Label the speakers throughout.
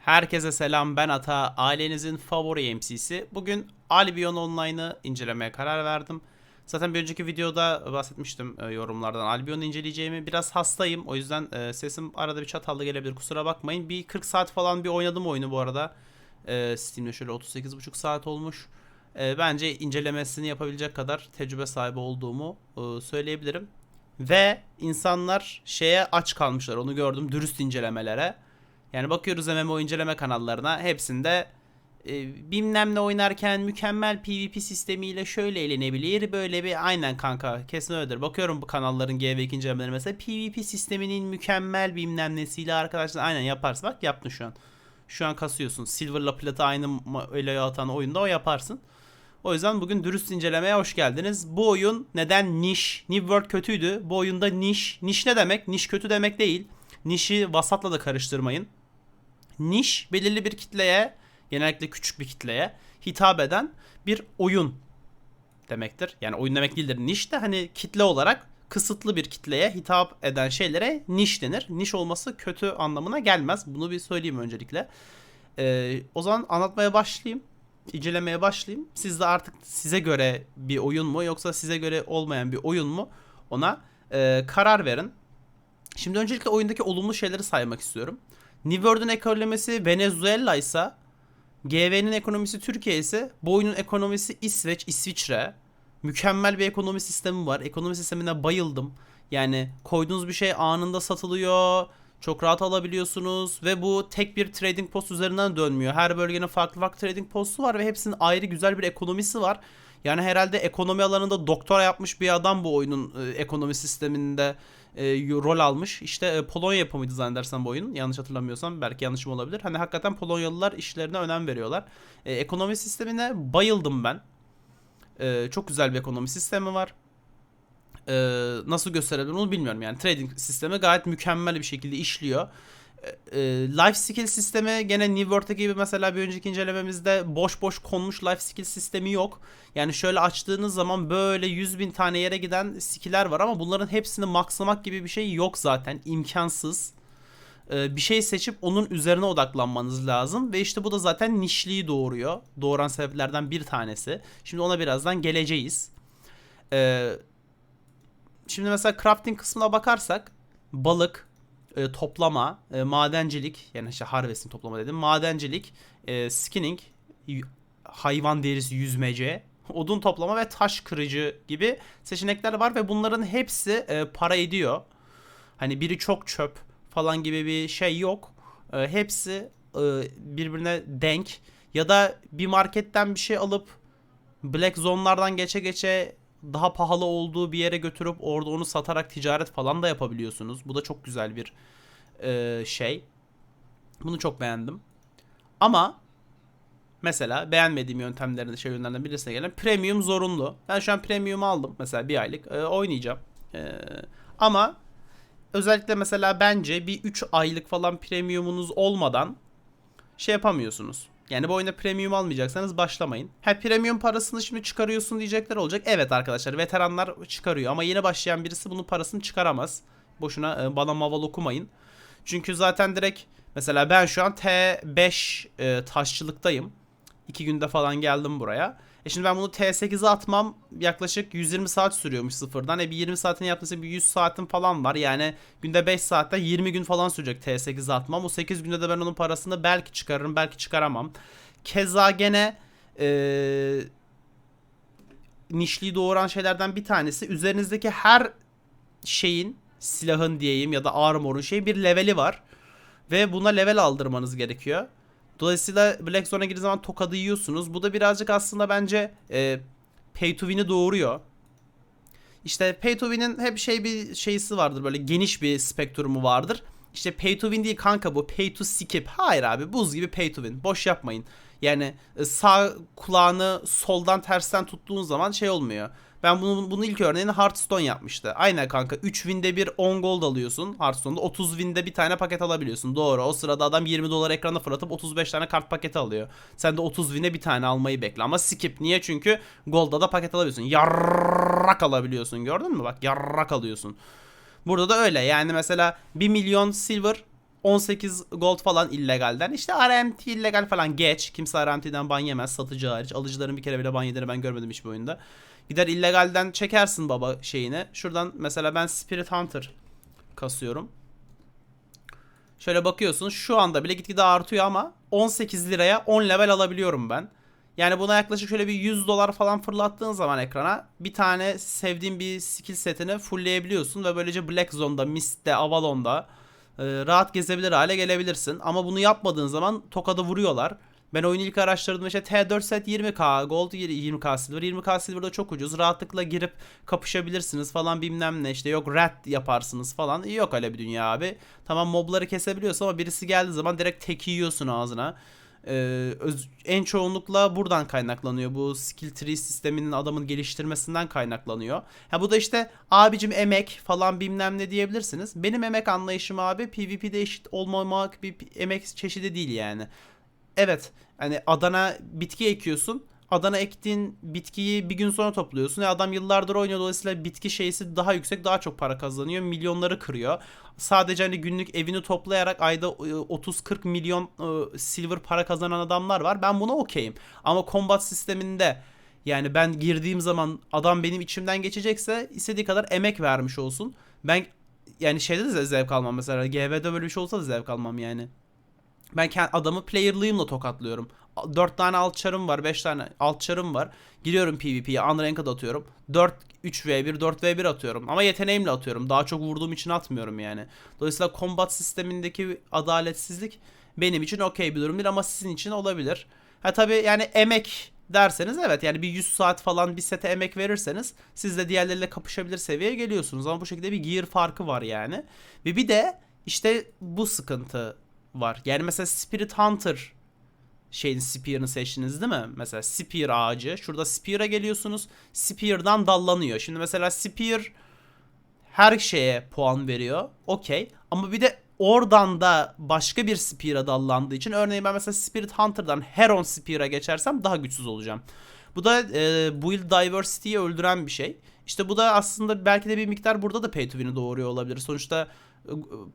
Speaker 1: Herkese selam ben Ata, ailenizin favori MC'si. Bugün Albion Online'ı incelemeye karar verdim. Zaten bir önceki videoda bahsetmiştim e, yorumlardan Albion'u inceleyeceğimi. Biraz hastayım o yüzden e, sesim arada bir çatallı gelebilir kusura bakmayın. Bir 40 saat falan bir oynadım oyunu bu arada. E, Steam'de şöyle 38,5 saat olmuş. Bence incelemesini yapabilecek kadar tecrübe sahibi olduğumu söyleyebilirim. Ve insanlar şeye aç kalmışlar onu gördüm dürüst incelemelere. Yani bakıyoruz MMO inceleme kanallarına hepsinde e, bilmem ne oynarken mükemmel PvP sistemiyle şöyle eğlenebilir böyle bir aynen kanka kesin öyledir. Bakıyorum bu kanalların GV2 incelemeleri mesela PvP sisteminin mükemmel bilmem nesiyle arkadaşlar aynen yaparsın bak yaptın şu an. Şu an kasıyorsun. Silver'la platı aynı öyle atan oyunda o yaparsın. O yüzden bugün dürüst incelemeye hoş geldiniz. Bu oyun neden niş? New World kötüydü. Bu oyunda niş. Niş ne demek? Niş kötü demek değil. Nişi vasatla da karıştırmayın. Niş belirli bir kitleye, genellikle küçük bir kitleye hitap eden bir oyun demektir. Yani oyun demek değildir. Niş de hani kitle olarak kısıtlı bir kitleye hitap eden şeylere niş denir. Niş olması kötü anlamına gelmez. Bunu bir söyleyeyim öncelikle. Ee, o zaman anlatmaya başlayayım. incelemeye başlayayım. Siz de artık size göre bir oyun mu yoksa size göre olmayan bir oyun mu ona e, karar verin. Şimdi öncelikle oyundaki olumlu şeyleri saymak istiyorum. New World'un ekonomisi Venezuela ise GV'nin ekonomisi Türkiye ise bu oyunun ekonomisi İsveç, İsviçre. Mükemmel bir ekonomi sistemi var. Ekonomi sistemine bayıldım. Yani koyduğunuz bir şey anında satılıyor. Çok rahat alabiliyorsunuz ve bu tek bir trading post üzerinden dönmüyor. Her bölgenin farklı farklı trading postu var ve hepsinin ayrı güzel bir ekonomisi var. Yani herhalde ekonomi alanında doktora yapmış bir adam bu oyunun e, ekonomi sisteminde e, rol almış. İşte e, Polonya yapımıydı zannedersem bu oyun. Yanlış hatırlamıyorsam belki yanlışım olabilir. Hani hakikaten Polonyalılar işlerine önem veriyorlar. E, ekonomi sistemine bayıldım ben. E, çok güzel bir ekonomi sistemi var. E, nasıl gösterebilirim onu bilmiyorum yani. Trading sistemi gayet mükemmel bir şekilde işliyor. E, e, life skill sistemi gene New World'daki gibi mesela bir önceki incelememizde boş boş konmuş life skill sistemi yok. Yani şöyle açtığınız zaman böyle 100 bin tane yere giden skiller var ama bunların hepsini maxlamak gibi bir şey yok zaten. imkansız. Ee, bir şey seçip onun üzerine odaklanmanız lazım ve işte bu da zaten nişliği doğuruyor. Doğuran sebeplerden bir tanesi. Şimdi ona birazdan geleceğiz. Ee, şimdi mesela crafting kısmına bakarsak balık, e, toplama, e, madencilik yani işte harvesting toplama dedim. Madencilik, e, skinning, hayvan derisi yüzmece, odun toplama ve taş kırıcı gibi seçenekler var ve bunların hepsi e, para ediyor. Hani biri çok çöp falan gibi bir şey yok. E, hepsi e, birbirine denk ya da bir marketten bir şey alıp black zone'lardan geçe geçe daha pahalı olduğu bir yere götürüp orada onu satarak ticaret falan da yapabiliyorsunuz. Bu da çok güzel bir e, şey. Bunu çok beğendim. Ama mesela beğenmediğim yöntemlerin şey yönlerden birisine gelen premium zorunlu. Ben şu an premium aldım mesela bir aylık e, oynayacağım. E, ama özellikle mesela bence bir 3 aylık falan premiumunuz olmadan şey yapamıyorsunuz. Yani bu oyunda premium almayacaksanız başlamayın. Ha premium parasını şimdi çıkarıyorsun diyecekler olacak. Evet arkadaşlar veteranlar çıkarıyor ama yeni başlayan birisi bunun parasını çıkaramaz. Boşuna e, bana maval okumayın. Çünkü zaten direkt mesela ben şu an T5 e, taşçılıktayım. 2 günde falan geldim buraya. E şimdi ben bunu T8'e atmam yaklaşık 120 saat sürüyormuş sıfırdan. E bir 20 saatini yaptıysa bir 100 saatim falan var. Yani günde 5 saatte 20 gün falan sürecek T8'e atmam. O 8 günde de ben onun parasını belki çıkarırım belki çıkaramam. Keza gene eee nişliği doğuran şeylerden bir tanesi üzerinizdeki her şeyin silahın diyeyim ya da armor'un şey bir leveli var. Ve buna level aldırmanız gerekiyor. Dolayısıyla Black Zone'a girdiği zaman tokadı yiyorsunuz. Bu da birazcık aslında bence e, pay to win'i doğuruyor. İşte pay to win'in hep şey bir şeysi vardır böyle geniş bir spektrumu vardır. İşte pay to win değil kanka bu pay to skip. Hayır abi buz gibi pay to win. Boş yapmayın. Yani e, sağ kulağını soldan tersten tuttuğun zaman şey olmuyor. Ben bunu, bunu ilk örneğini Hearthstone yapmıştı. Aynen kanka 3 winde bir 10 gold alıyorsun Hearthstone'da. 30 winde bir tane paket alabiliyorsun. Doğru. O sırada adam 20 dolar ekrana fırlatıp 35 tane kart paketi alıyor. Sen de 30 winde bir tane almayı bekle. Ama skip. Niye? Çünkü gold'da da paket alabiliyorsun. Yarrak alabiliyorsun. Gördün mü? Bak yarrak alıyorsun. Burada da öyle. Yani mesela 1 milyon silver 18 gold falan illegalden. İşte RMT illegal falan geç. Kimse RMT'den ban yemez satıcı hariç. Alıcıların bir kere bile ban yediğini ben görmedim hiçbir oyunda. Gider illegalden çekersin baba şeyini. Şuradan mesela ben Spirit Hunter kasıyorum. Şöyle bakıyorsun şu anda bile gitgide artıyor ama 18 liraya 10 level alabiliyorum ben. Yani buna yaklaşık şöyle bir 100 dolar falan fırlattığın zaman ekrana bir tane sevdiğin bir skill setini fullleyebiliyorsun ve böylece Black Zone'da, Mist'te, Avalon'da e, rahat gezebilir hale gelebilirsin. Ama bunu yapmadığın zaman tokada vuruyorlar. Ben oyunu ilk araştırdığımda işte T4 set 20k, Gold 20k Silver, 20k Silver'da çok ucuz. Rahatlıkla girip kapışabilirsiniz falan bilmem ne işte yok rat yaparsınız falan. Yok öyle bir dünya abi. Tamam mobları kesebiliyorsun ama birisi geldiği zaman direkt tek yiyorsun ağzına. Ee, öz- en çoğunlukla buradan kaynaklanıyor. Bu skill tree sisteminin adamın geliştirmesinden kaynaklanıyor. Ha bu da işte abicim emek falan bilmem ne diyebilirsiniz. Benim emek anlayışım abi PvP'de eşit olmamak bir emek çeşidi değil yani. Evet hani Adana bitki ekiyorsun. Adana ektiğin bitkiyi bir gün sonra topluyorsun. E adam yıllardır oynuyor dolayısıyla bitki şeysi daha yüksek daha çok para kazanıyor. Milyonları kırıyor. Sadece hani günlük evini toplayarak ayda e, 30-40 milyon e, silver para kazanan adamlar var. Ben buna okeyim. Ama combat sisteminde yani ben girdiğim zaman adam benim içimden geçecekse istediği kadar emek vermiş olsun. Ben yani şeyde de zevk almam mesela. GV'de böyle bir şey olsa da zevk almam yani. Ben adamı player'lığımla tokatlıyorum. 4 tane alt çarım var, 5 tane alt çarım var. Giriyorum PvP'ye, unranked atıyorum. 4 3v1, 4v1 atıyorum. Ama yeteneğimle atıyorum. Daha çok vurduğum için atmıyorum yani. Dolayısıyla combat sistemindeki adaletsizlik benim için okey bir durum değil ama sizin için olabilir. Ha tabii yani emek derseniz evet yani bir 100 saat falan bir sete emek verirseniz siz de diğerleriyle kapışabilir seviyeye geliyorsunuz. Ama bu şekilde bir gear farkı var yani. Ve bir de işte bu sıkıntı var. Yani mesela Spirit Hunter şeyin Spear'ını seçtiniz değil mi? Mesela Spear ağacı. Şurada Spear'a geliyorsunuz. Spear'dan dallanıyor. Şimdi mesela Spear her şeye puan veriyor. Okey. Ama bir de oradan da başka bir Spear'a dallandığı için örneğin ben mesela Spirit Hunter'dan Heron Spear'a geçersem daha güçsüz olacağım. Bu da e, build diversity'yi öldüren bir şey. İşte bu da aslında belki de bir miktar burada da pay to win'i doğuruyor olabilir. Sonuçta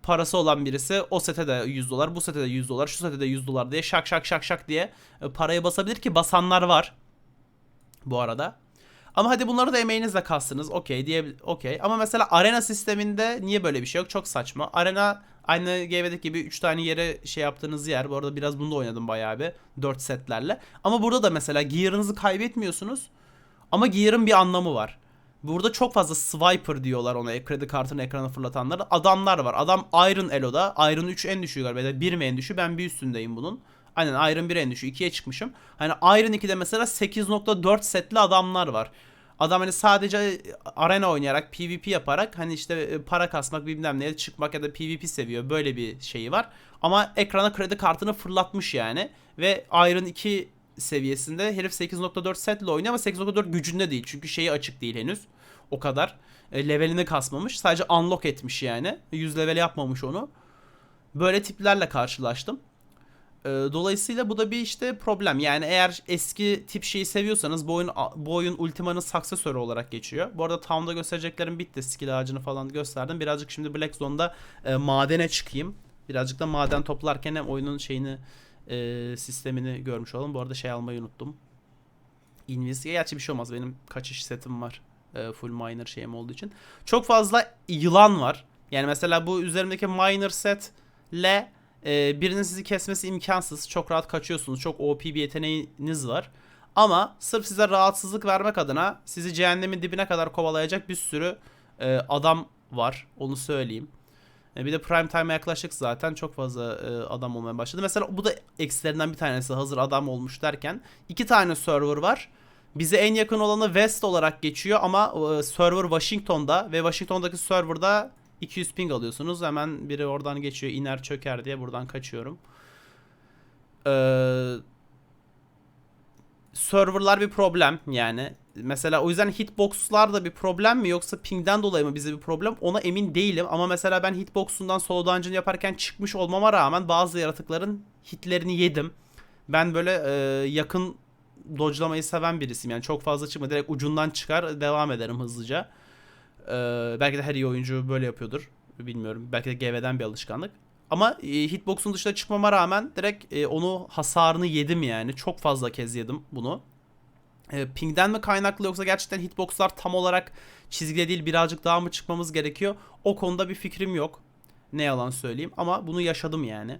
Speaker 1: parası olan birisi o sete de 100 dolar, bu sete de 100 dolar, şu sete de 100 dolar diye şak şak şak şak diye e, parayı basabilir ki basanlar var bu arada. Ama hadi bunları da emeğinizle kastınız. Okey diye okey. Ama mesela arena sisteminde niye böyle bir şey yok? Çok saçma. Arena aynı GV'deki gibi 3 tane yere şey yaptığınız yer. Bu arada biraz bunda oynadım bayağı bir. 4 setlerle. Ama burada da mesela gear'ınızı kaybetmiyorsunuz. Ama gear'ın bir anlamı var. Burada çok fazla swiper diyorlar ona kredi kartını ekrana fırlatanlar. Adamlar var. Adam Iron Elo'da. Iron 3 en düşüğü galiba. Ya da 1 mi en düşüğü? Ben bir üstündeyim bunun. Aynen Iron 1 en düşüğü. 2'ye çıkmışım. Hani Iron 2'de mesela 8.4 setli adamlar var. Adam hani sadece arena oynayarak PvP yaparak hani işte e, para kasmak bilmem neye çıkmak ya da PvP seviyor. Böyle bir şeyi var. Ama ekrana kredi kartını fırlatmış yani. Ve Iron 2 seviyesinde herif 8.4 setle oynuyor ama 8.4 gücünde değil. Çünkü şeyi açık değil henüz. O kadar. E, levelini kasmamış. Sadece unlock etmiş yani. 100 level yapmamış onu. Böyle tiplerle karşılaştım. E, Dolayısıyla bu da bir işte problem. Yani eğer eski tip şeyi seviyorsanız bu oyun, bu oyun Ultima'nın successörü olarak geçiyor. Bu arada Town'da göstereceklerim bitti. Skill ağacını falan gösterdim. Birazcık şimdi Black Zone'da e, madene çıkayım. Birazcık da maden toplarken hem oyunun şeyini e, sistemini görmüş olalım. Bu arada şey almayı unuttum. Invis. Gerçi bir şey olmaz. Benim kaçış setim var. E, full miner şeyim olduğu için. Çok fazla yılan var. Yani mesela bu üzerimdeki miner setle e, birinin sizi kesmesi imkansız. Çok rahat kaçıyorsunuz. Çok OP bir yeteneğiniz var. Ama sırf size rahatsızlık vermek adına sizi cehennemin dibine kadar kovalayacak bir sürü e, adam var. Onu söyleyeyim. E, bir de prime time'a yaklaştık zaten çok fazla e, adam olmaya başladı. Mesela bu da eksilerinden bir tanesi hazır adam olmuş derken iki tane server var. Bize en yakın olanı West olarak geçiyor ama e, server Washington'da ve Washington'daki serverda 200 ping alıyorsunuz. Hemen biri oradan geçiyor iner çöker diye buradan kaçıyorum. Eee serverlar bir problem yani. Mesela o yüzden hitboxlar da bir problem mi yoksa pingden dolayı mı bize bir problem ona emin değilim. Ama mesela ben hitbox'undan solo dungeon yaparken çıkmış olmama rağmen bazı yaratıkların hitlerini yedim. Ben böyle e, yakın dodge'lamayı seven birisiyim. Yani çok fazla çıkma direkt ucundan çıkar devam ederim hızlıca. E, belki de her iyi oyuncu böyle yapıyordur. Bilmiyorum. Belki de GV'den bir alışkanlık. Ama e, hitbox'un dışına çıkmama rağmen direkt e, onu hasarını yedim yani. Çok fazla kez yedim bunu. E, ping'den mi kaynaklı yoksa gerçekten hitbox'lar tam olarak çizgide değil birazcık daha mı çıkmamız gerekiyor? O konuda bir fikrim yok. Ne yalan söyleyeyim ama bunu yaşadım yani.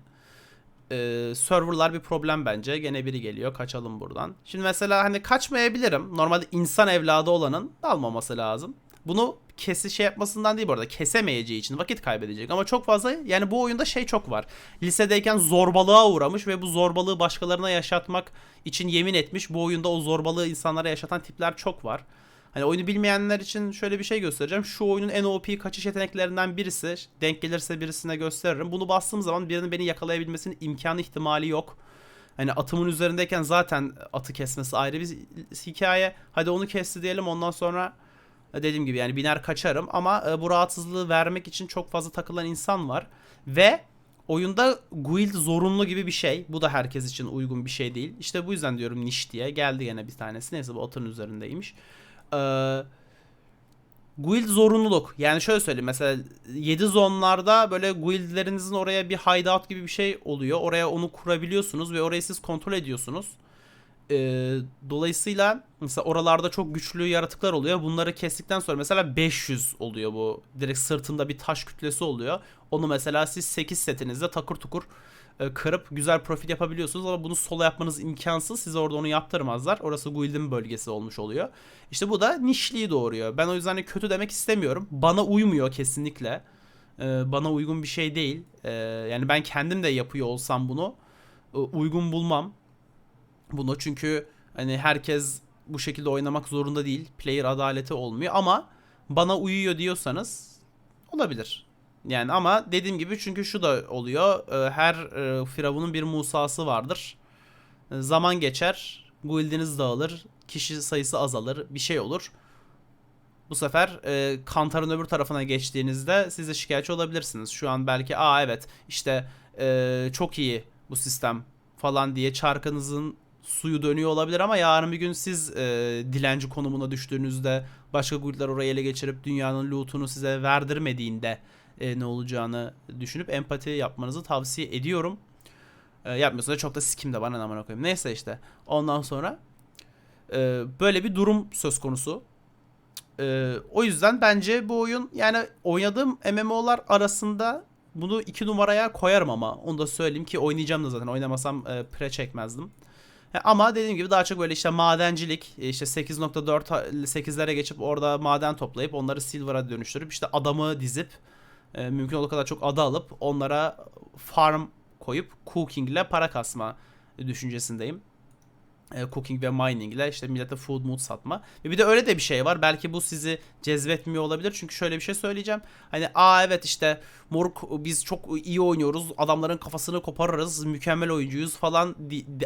Speaker 1: Ee, serverlar bir problem bence. Gene biri geliyor. Kaçalım buradan. Şimdi mesela hani kaçmayabilirim. Normalde insan evladı olanın dalmaması lazım. Bunu kesi şey yapmasından değil bu arada. Kesemeyeceği için vakit kaybedecek. Ama çok fazla yani bu oyunda şey çok var. Lisedeyken zorbalığa uğramış ve bu zorbalığı başkalarına yaşatmak için yemin etmiş. Bu oyunda o zorbalığı insanlara yaşatan tipler çok var. Hani oyunu bilmeyenler için şöyle bir şey göstereceğim. Şu oyunun en OP kaçış yeteneklerinden birisi. Denk gelirse birisine gösteririm. Bunu bastığım zaman birinin beni yakalayabilmesinin imkanı ihtimali yok. Hani atımın üzerindeyken zaten atı kesmesi ayrı bir hikaye. Hadi onu kesti diyelim ondan sonra dediğim gibi yani biner kaçarım ama e, bu rahatsızlığı vermek için çok fazla takılan insan var. Ve oyunda guild zorunlu gibi bir şey. Bu da herkes için uygun bir şey değil. İşte bu yüzden diyorum niş diye. Geldi gene bir tanesi. Neyse bu atın üzerindeymiş. Ee, guild zorunluluk. Yani şöyle söyleyeyim mesela 7 zonlarda böyle guildlerinizin oraya bir hideout gibi bir şey oluyor. Oraya onu kurabiliyorsunuz ve orayı siz kontrol ediyorsunuz. Ee, dolayısıyla mesela oralarda çok güçlü yaratıklar oluyor. Bunları kestikten sonra mesela 500 oluyor bu. Direkt sırtında bir taş kütlesi oluyor. Onu mesela siz 8 setinizde takır tukur e, kırıp güzel profit yapabiliyorsunuz ama bunu solo yapmanız imkansız. Size orada onu yaptırmazlar. Orası guild'in bölgesi olmuş oluyor. İşte bu da nişliği doğuruyor. Ben o yüzden hani kötü demek istemiyorum. Bana uymuyor kesinlikle. Ee, bana uygun bir şey değil. Ee, yani ben kendim de yapıyor olsam bunu e, uygun bulmam bunu çünkü hani herkes bu şekilde oynamak zorunda değil. Player adaleti olmuyor ama bana uyuyor diyorsanız olabilir. Yani ama dediğim gibi çünkü şu da oluyor. e, Her e, firavunun bir Musa'sı vardır. E, Zaman geçer, guildiniz dağılır, kişi sayısı azalır, bir şey olur. Bu sefer e, kantarın öbür tarafına geçtiğinizde siz de şikayetçi olabilirsiniz. Şu an belki aa evet işte e, çok iyi bu sistem falan diye çarkınızın suyu dönüyor olabilir ama yarın bir gün siz e, dilenci konumuna düştüğünüzde başka guildler orayı ele geçirip dünyanın lootunu size verdirmediğinde e, ne olacağını düşünüp empati yapmanızı tavsiye ediyorum. E, yapmıyorsanız çok da sikim de bana amına koyayım. Neyse işte. Ondan sonra e, böyle bir durum söz konusu. E, o yüzden bence bu oyun yani oynadığım MMO'lar arasında bunu iki numaraya koyarım ama onu da söyleyeyim ki oynayacağım da zaten oynamasam e, pre çekmezdim. He, Ama dediğim gibi daha çok böyle işte madencilik işte 8.4 8'lere geçip orada maden toplayıp onları silver'a dönüştürüp işte adamı dizip e, mümkün olduğu kadar çok ada alıp onlara farm koyup cooking ile para kasma düşüncesindeyim. E, cooking ve mining ile işte millete food mood satma. Ve bir de öyle de bir şey var. Belki bu sizi cezbetmiyor olabilir. Çünkü şöyle bir şey söyleyeceğim. Hani aa evet işte moruk biz çok iyi oynuyoruz. Adamların kafasını koparırız. Mükemmel oyuncuyuz falan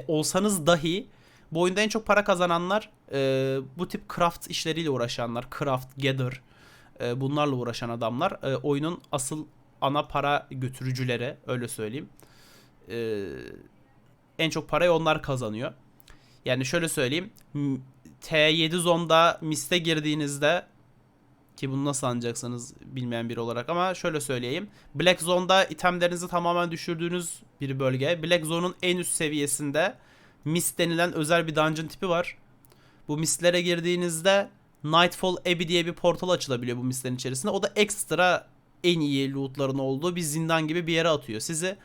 Speaker 1: olsanız dahi bu oyunda en çok para kazananlar e, bu tip craft işleriyle uğraşanlar. Craft, gather e, bunlarla uğraşan adamlar. E, oyunun asıl ana para götürücüleri öyle söyleyeyim. E, en çok parayı onlar kazanıyor. Yani şöyle söyleyeyim. m- T7 zonda miste girdiğinizde ki bunu nasıl anlayacaksınız bilmeyen biri olarak ama şöyle söyleyeyim. Black Zone'da itemlerinizi tamamen düşürdüğünüz bir bölge. Black Zone'un en üst seviyesinde Mist denilen özel bir dungeon tipi var. Bu mistlere girdiğinizde Nightfall Abbey diye bir portal açılabiliyor bu mistlerin içerisinde. O da ekstra en iyi lootların olduğu bir zindan gibi bir yere atıyor sizi.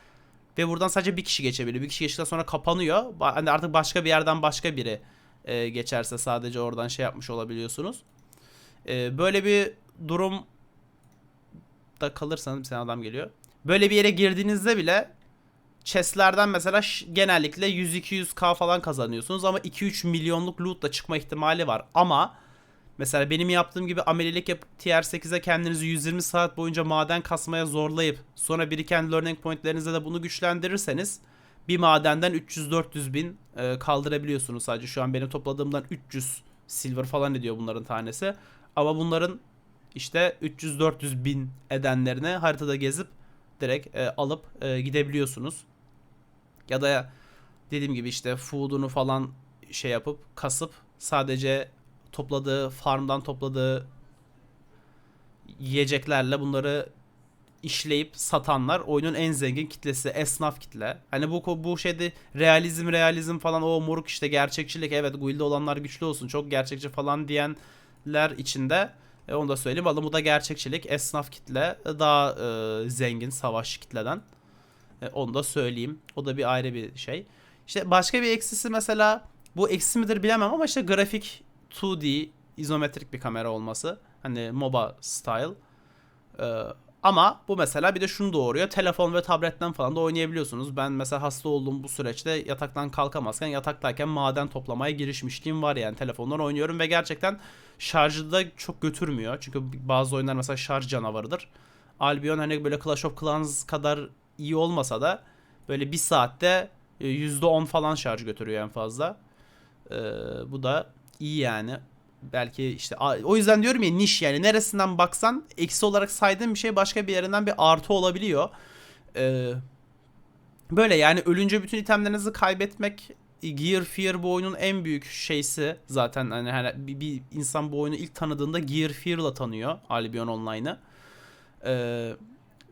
Speaker 1: Ve buradan sadece bir kişi geçebiliyor. Bir kişi geçtikten sonra kapanıyor. Hani artık başka bir yerden başka biri e, geçerse sadece oradan şey yapmış olabiliyorsunuz. E, böyle bir durum da kalırsanız bir tane adam geliyor. Böyle bir yere girdiğinizde bile chestlerden mesela genellikle 100-200k falan kazanıyorsunuz ama 2-3 milyonluk lootla çıkma ihtimali var. Ama mesela benim yaptığım gibi amelilik yapıp tier 8'e kendinizi 120 saat boyunca maden kasmaya zorlayıp sonra biriken learning pointlerinizle de bunu güçlendirirseniz bir madenden 300-400 bin e, kaldırabiliyorsunuz sadece. Şu an benim topladığımdan 300 silver falan ediyor bunların tanesi. Ama bunların işte 300-400 bin edenlerini haritada gezip direkt e, alıp e, gidebiliyorsunuz. Ya da dediğim gibi işte food'unu falan şey yapıp kasıp sadece topladığı farmdan topladığı yiyeceklerle bunları işleyip satanlar oyunun en zengin kitlesi esnaf kitle. Hani bu bu şeyde realizm realizm falan o moruk işte gerçekçilik evet guild'de olanlar güçlü olsun çok gerçekçi falan diyenler içinde e, onu da söyleyeyim. Bu da gerçekçilik esnaf kitle daha e, zengin savaş kitleden. E, onu da söyleyeyim. O da bir ayrı bir şey. İşte başka bir eksisi mesela bu eksi midir bilemem ama işte grafik 2D izometrik bir kamera olması. Hani MOBA style. Ee, ama bu mesela bir de şunu doğuruyor. Telefon ve tabletten falan da oynayabiliyorsunuz. Ben mesela hasta olduğum bu süreçte yataktan kalkamazken yataktayken maden toplamaya girişmişliğim var yani. Telefondan oynuyorum ve gerçekten şarjı da çok götürmüyor. Çünkü bazı oyunlar mesela şarj canavarıdır. Albion hani böyle Clash of Clans kadar iyi olmasa da böyle bir saatte %10 falan şarj götürüyor en fazla. Ee, bu da iyi yani. Belki işte o yüzden diyorum ya niş yani neresinden baksan eksi olarak saydığın bir şey başka bir yerinden bir artı olabiliyor. Ee, böyle yani ölünce bütün itemlerinizi kaybetmek Gear Fear bu oyunun en büyük şeysi zaten hani her, bir, bir insan bu oyunu ilk tanıdığında Gear Fear'la tanıyor Albion Online'ı. Ee,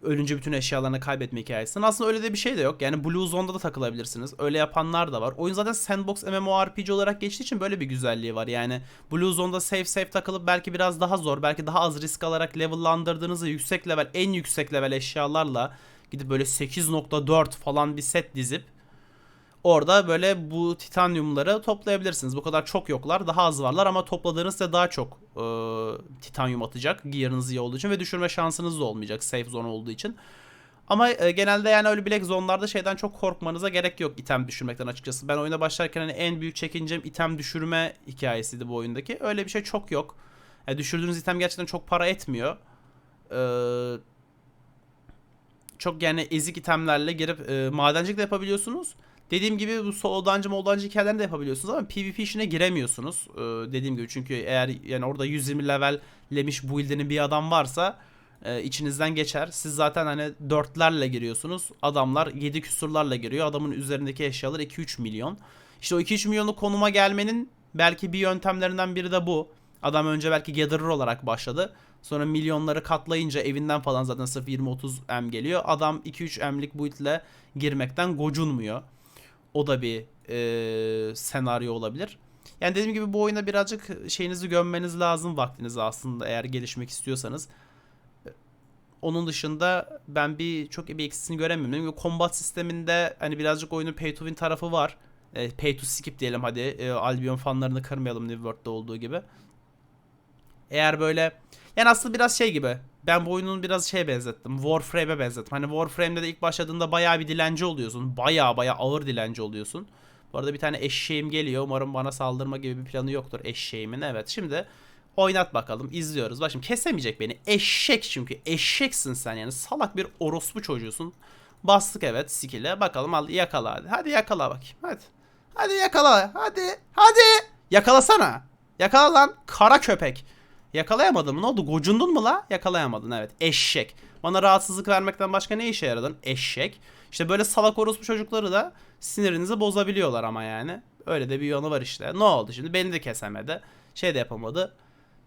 Speaker 1: ölünce bütün eşyalarını kaybetme hikayesinden. Aslında öyle de bir şey de yok. Yani Blue Zone'da da takılabilirsiniz. Öyle yapanlar da var. Oyun zaten sandbox MMORPG olarak geçtiği için böyle bir güzelliği var. Yani Blue Zone'da safe safe takılıp belki biraz daha zor, belki daha az risk alarak level'landırdığınızda yüksek level, en yüksek level eşyalarla gidip böyle 8.4 falan bir set dizip Orada böyle bu titanyumları toplayabilirsiniz. Bu kadar çok yoklar. Daha az varlar ama topladığınızda daha çok e, titanyum atacak. Gear'ınız iyi olduğu için ve düşürme şansınız da olmayacak safe zone olduğu için. Ama e, genelde yani öyle black zone'larda şeyden çok korkmanıza gerek yok item düşürmekten açıkçası. Ben oyuna başlarken hani en büyük çekincem item düşürme hikayesiydi bu oyundaki. Öyle bir şey çok yok. Yani düşürdüğünüz item gerçekten çok para etmiyor. Ee, çok yani ezik itemlerle girip e, madencilik de yapabiliyorsunuz. Dediğim gibi bu soldancı moldancı hikayelerini de yapabiliyorsunuz ama PvP işine giremiyorsunuz. Ee, dediğim gibi çünkü eğer yani orada 120 levellemiş build'inin bir adam varsa e, içinizden geçer. Siz zaten hani dörtlerle giriyorsunuz. Adamlar 7 küsurlarla giriyor. Adamın üzerindeki eşyalar 2-3 milyon. İşte o 2-3 milyonluk konuma gelmenin belki bir yöntemlerinden biri de bu. Adam önce belki gatherer olarak başladı. Sonra milyonları katlayınca evinden falan zaten sırf 20-30 M geliyor. Adam 2-3 M'lik build ile girmekten gocunmuyor. O da bir e, senaryo olabilir. Yani dediğim gibi bu oyuna birazcık şeyinizi gömmeniz lazım vaktinizi aslında eğer gelişmek istiyorsanız. Onun dışında ben bir çok bir eksisini göremiyorum. Dediğim gibi combat sisteminde hani birazcık oyunun pay to win tarafı var. E, pay to skip diyelim hadi. E, Albion fanlarını kırmayalım New World'da olduğu gibi. Eğer böyle yani aslında biraz şey gibi. Ben bu oyunun biraz şey benzettim. Warframe'e benzettim. Hani Warframe'de de ilk başladığında bayağı bir dilenci oluyorsun. Bayağı bayağı ağır dilenci oluyorsun. Bu arada bir tane eşeğim geliyor. Umarım bana saldırma gibi bir planı yoktur eşeğimin. Evet şimdi oynat bakalım. izliyoruz. Bak şimdi kesemeyecek beni. Eşek çünkü. Eşeksin sen yani. Salak bir orospu çocuğusun. Bastık evet skill'e. Bakalım al yakala hadi. Hadi yakala bakayım. Hadi. Hadi yakala. Hadi. Hadi. Yakalasana. Yakala lan. Kara köpek. Yakalayamadım. Ne oldu? Gocundun mu la? Yakalayamadın evet. Eşek. Bana rahatsızlık vermekten başka ne işe yaradın? Eşek. İşte böyle salak orospu çocukları da sinirinizi bozabiliyorlar ama yani. Öyle de bir yanı var işte. Ne oldu şimdi? Beni de kesemedi. Şey de yapamadı.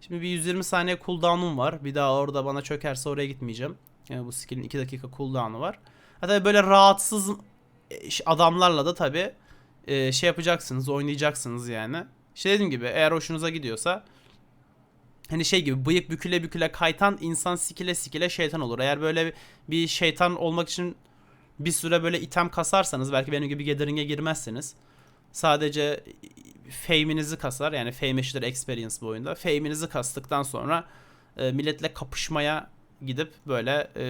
Speaker 1: Şimdi bir 120 saniye cooldown'um var. Bir daha orada bana çökerse oraya gitmeyeceğim. Yani bu skill'in 2 dakika cooldown'u var. Hatta böyle rahatsız e, adamlarla da tabi e, şey yapacaksınız, oynayacaksınız yani. İşte dediğim gibi eğer hoşunuza gidiyorsa hani şey gibi bıyık büküle büküle kaytan insan sikile sikile şeytan olur. Eğer böyle bir şeytan olmak için bir süre böyle item kasarsanız belki benim gibi gathering'e girmezsiniz. Sadece fame'inizi kasar. Yani fame eşittir experience bu oyunda. Fame'inizi kastıktan sonra e, milletle kapışmaya gidip böyle e,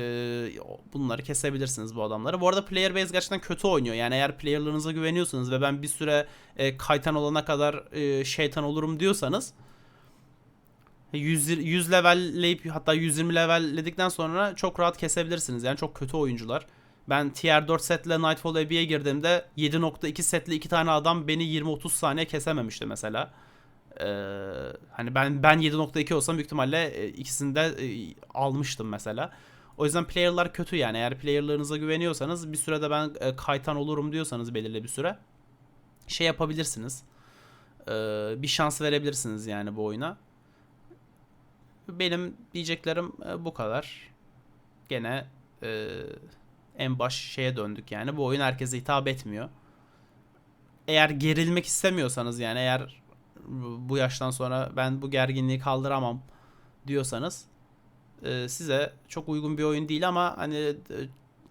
Speaker 1: bunları kesebilirsiniz bu adamları. Bu arada player base gerçekten kötü oynuyor. Yani eğer playerlarınıza güveniyorsanız ve ben bir süre e, kaytan olana kadar e, şeytan olurum diyorsanız 100, 100 levelleyip hatta 120 levelledikten sonra çok rahat kesebilirsiniz. Yani çok kötü oyuncular. Ben tier 4 setle Nightfall Abbey'e girdiğimde 7.2 setle iki tane adam beni 20-30 saniye kesememişti mesela. Ee, hani ben ben 7.2 olsam büyük ihtimalle e, ikisini de e, almıştım mesela. O yüzden player'lar kötü yani. Eğer player'larınıza güveniyorsanız bir sürede ben e, kaytan olurum diyorsanız belirli bir süre şey yapabilirsiniz. Ee, bir şans verebilirsiniz yani bu oyuna. Benim diyeceklerim e, bu kadar. Gene e, en baş şeye döndük yani. Bu oyun herkese hitap etmiyor. Eğer gerilmek istemiyorsanız yani eğer bu yaştan sonra ben bu gerginliği kaldıramam diyorsanız e, size çok uygun bir oyun değil ama hani e,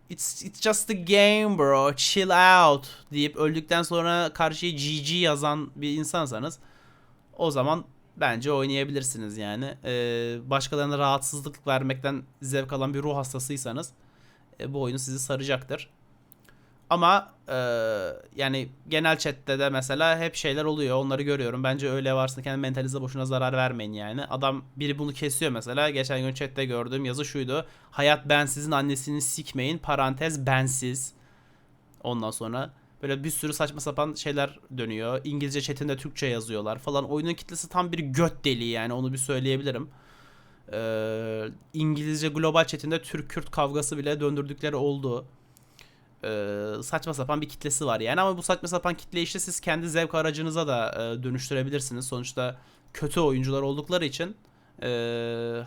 Speaker 1: it's, it's just a game bro chill out deyip öldükten sonra karşıya GG yazan bir insansanız o zaman bence oynayabilirsiniz yani. Ee, başkalarına rahatsızlık vermekten zevk alan bir ruh hastasıysanız e, bu oyunu sizi saracaktır. Ama e, yani genel chatte de mesela hep şeyler oluyor. Onları görüyorum. Bence öyle varsın kendi mentalinize boşuna zarar vermeyin yani. Adam biri bunu kesiyor mesela. Geçen gün chatte gördüğüm yazı şuydu. Hayat bensizin annesini sikmeyin. Parantez bensiz. Ondan sonra böyle bir sürü saçma sapan şeyler dönüyor. İngilizce chatinde Türkçe yazıyorlar falan. Oyunun kitlesi tam bir göt deliği yani onu bir söyleyebilirim. Ee, İngilizce global chatinde Türk-Kürt kavgası bile döndürdükleri oldu. Ee, saçma sapan bir kitlesi var yani ama bu saçma sapan kitle işte siz kendi zevk aracınıza da e, dönüştürebilirsiniz. Sonuçta kötü oyuncular oldukları için e,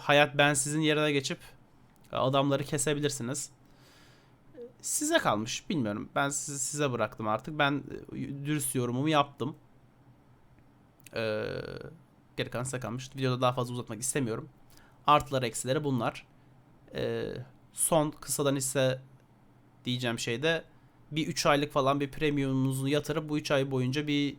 Speaker 1: hayat ben sizin yerine geçip e, adamları kesebilirsiniz. Size kalmış bilmiyorum. Ben size, size bıraktım artık. Ben e, dürüst yorumumu yaptım. Ee, geri kalan size kalmış. Videoda daha fazla uzatmak istemiyorum. Artıları eksileri bunlar. Ee, son kısadan ise diyeceğim şey de bir 3 aylık falan bir premiumunuzu yatırıp bu 3 ay boyunca bir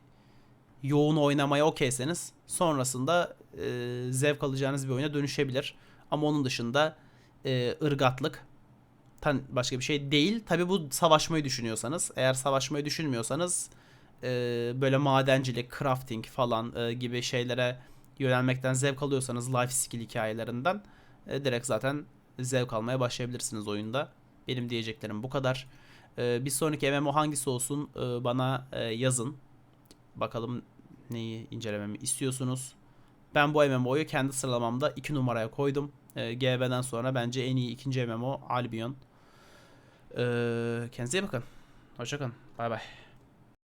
Speaker 1: yoğun oynamaya okeyseniz sonrasında e, zevk alacağınız bir oyuna dönüşebilir. Ama onun dışında e, ırgatlık başka bir şey değil. Tabi bu savaşmayı düşünüyorsanız. Eğer savaşmayı düşünmüyorsanız e, böyle madencilik, crafting falan e, gibi şeylere yönelmekten zevk alıyorsanız life skill hikayelerinden e, direkt zaten zevk almaya başlayabilirsiniz oyunda. Benim diyeceklerim bu kadar. E, bir sonraki MMO hangisi olsun e, bana e, yazın. Bakalım neyi incelememi istiyorsunuz. Ben bu MMO'yu kendi sıralamamda 2 numaraya koydum. E, GB'den sonra bence en iyi ikinci MMO Albion. Ee, kendinize iyi bakın. Hoşçakalın. Bay bay.